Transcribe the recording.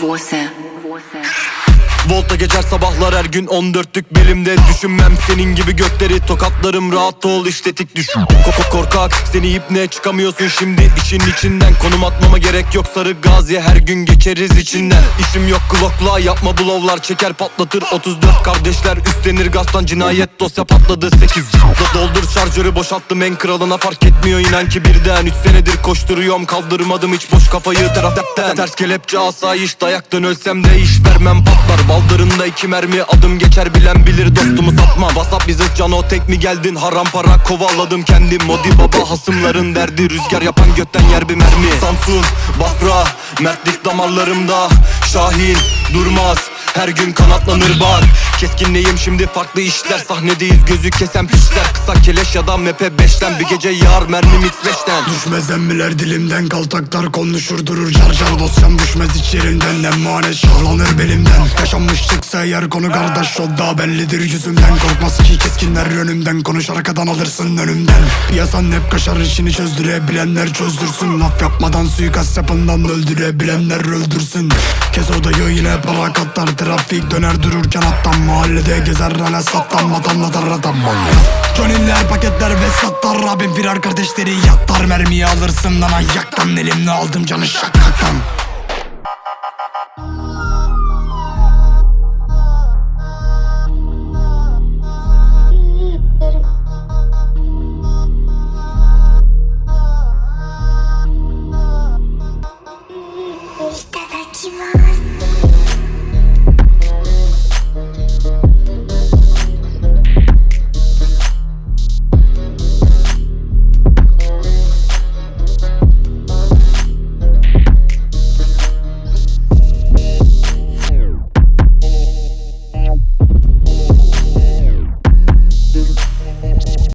Voce. Voce. Volta geçer sabahlar her gün 14'lük belimde Düşünmem senin gibi gökleri tokatlarım rahat ol işletik düşün Koko korkak seni ipne çıkamıyorsun şimdi? İşin içinden Konum atmama gerek yok sarı gaziye her gün geçeriz içinden. İşim yok klokla yapma bulovlar çeker patlatır. 34 kardeşler üstlenir gazdan cinayet dosya patladı. 8 Da doldur şarjörü boşalttım en kralına. Fark etmiyor inan ki birden 3 senedir koşturuyorum kaldırmadım hiç boş kafayı. Taraftan Ters kelepçe asayiş dayaktan ölsem de iş vermem patlar Baldırında iki mermi adım geçer bilen bilir dostumu satmam Whatsapp bizi cano tek mi geldin? Haram para kovaladım kendim. Modi baba hasımların derdi rüzgar yapan götten yer bir mermi. Samsun, Bafra, mertlik damarlarımda. Şahin durmaz her gün kanatlanır bak Keskinleyim şimdi farklı işler. Sahnedeyiz gözü kesen pişler Kısa keleş ya da mepe beşten. Bir gece yağar mermim x5'ten Düşmez emmiler dilimden kaltaklar konuşur durur car car. Dosyam düşmez iç yerinden emanet şahlanır belimden. Yaşanmış çıksa yer konu kardeş o da bellidir yüzümden Korkmaz ki keskinler önümden konuş arkadan alırsın önümden. Piyasan hep kaşar işini çözdürebilenler çözdürsün. Laf yapmadan suikast yapından öldürebilenler öldürsün. Kes odayı yine para katlar trafik döner dururken attan Mahallede gezer hala sattan vatandatar adam Johnny'ler paketler ve sattar Abim firar kardeşleri yattar Mermiyi alırsın lan ayaktan Elimle aldım canı şakaktan